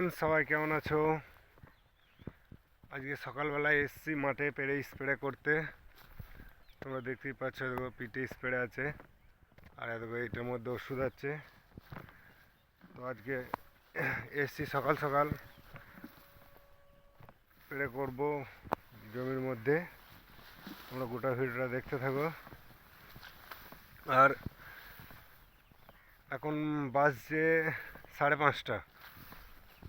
Friends সবাই কেমন আছো? আজকে সকালবেলায় এসছি মাঠে পেরে স্প্রে করতে। তোমরা দেখতেই পাচ্ছ দেখো পিঠে স্প্রে আছে, আর দেখো এটার মধ্যে ওষুধ আছে। তো আজকে এসছি সকাল সকাল। স্প্রে করব জমির মধ্যে। তোমরা গোটা ভিডিওটা দেখতে থাকো। আর এখন বাজছে সাড়ে পাঁচটা।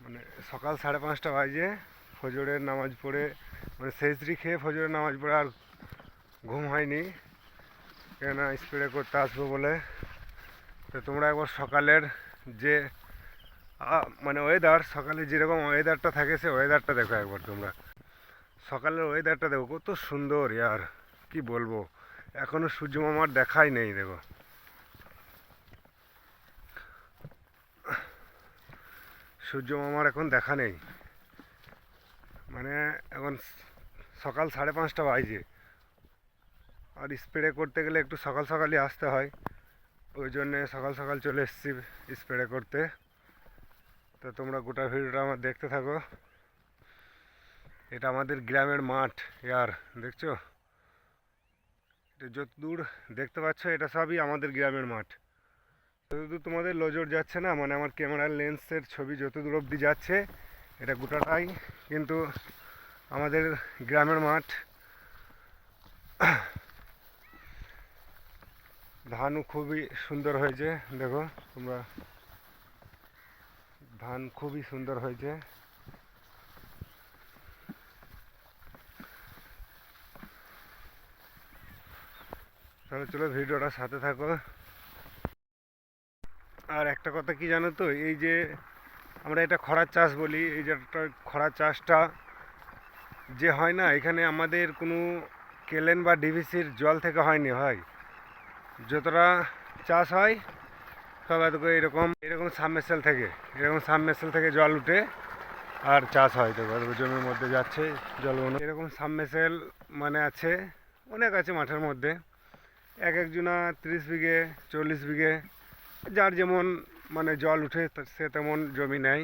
মানে সকাল সাড়ে পাঁচটা বাজে, ফজরের নামাজ পড়ে মানে সেজরি খেয়ে ফজরের নামাজ পড়ে আর ঘুম হয়নি। কেন স্প্রে করতে আসব বলে। তো তোমরা একবার সকালের যে মানে ওয়েদার সকালে যেরকম ওয়েদারটা থাকে সে ওয়েদারটা দেখো একবার তোমরা। সকালের ওয়েদারটা দেখো, কত সুন্দর, ইয়ার। কি বলব? এখনও সূর্য মামার দেখাই নেই, দেখো। সূর্য মামার এখন দেখা নেই। মানে এখন সকাল সাড়ে পাঁচটা বাজে। আর স্প্রে করতে গেলে একটু সকাল সকালই আসতে হয়। ওই জন্যে সকাল সকাল চলে এসেছি স্প্রে করতে। তো তোমরা গোটা ভিডিওটা আমার দেখতে থাকো। এটা আমাদের গ্রামের মাঠ, ইয়ার, দেখছ? এটা যত দূর দেখতে পাচ্ছ, এটা সবই আমাদের গ্রামের মাঠ। যতদূর তোমাদের নজর যাচ্ছে না মানে আমার ক্যামেরার লেন্সের ছবি যত দূর অবধি যাচ্ছে, এটা গোটাটাই কিন্তু আমাদের গ্রামের মাঠ। ধানও খুবই সুন্দর হয়েছে, দেখো তোমরা। ধান খুবই সুন্দর হয়েছে। তাহলে চলো ভিডিওটা সাথে থাকো। আর একটা কথা কি জানো তো, এই যে আমরা এটা খরার চাষ বলি, এই যে একটা খরার চাষটা যে হয় না, এখানে আমাদের কোনো কেলেন বা ডিভিসির জল থেকে হয়নি, হয়। যতটা চাষ হয়, সব এত এরকম এরকম সাবমের্সেল থেকে, এরকম সাবমের্সেল থেকে জল উঠে আর চাষ হয় তো জমির মধ্যে যাচ্ছে জলগুলো এরকম সাবমের্সেল মানে আছে, অনেক আছে মাঠের মধ্যে। এক একজনা তিরিশ বিঘে, চল্লিশ বিঘে যার যেমন মানে জল উঠে সে তেমন জমি নেয়।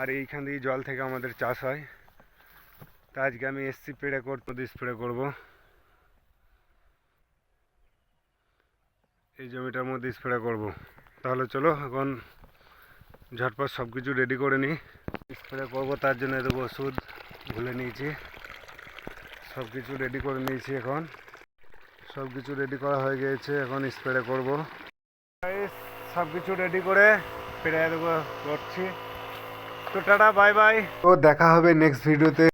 আর এইখান দিয়ে জল থেকে আমাদের চাষ হয়। তা আজকে আমি এসছি স্প্রে করতে স্প্রে করব। এই জমিটার মধ্যে স্প্রে করব। তাহলে চলো এখন ঝটপট সব কিছু রেডি করে নিই। স্প্রে করব, তার জন্য দেবো ওষুধ ভুলে নিয়েছি। সব কিছু রেডি করে নিয়েছি এখন। সব কিছু রেডি করা হয়ে গিয়েছে, এখন স্প্রে করব। সব কিছু রেডি করে ফিরে দেবো করছি তো টাটা বাই বাই ও দেখা হবে নেক্সট ভিডিওতে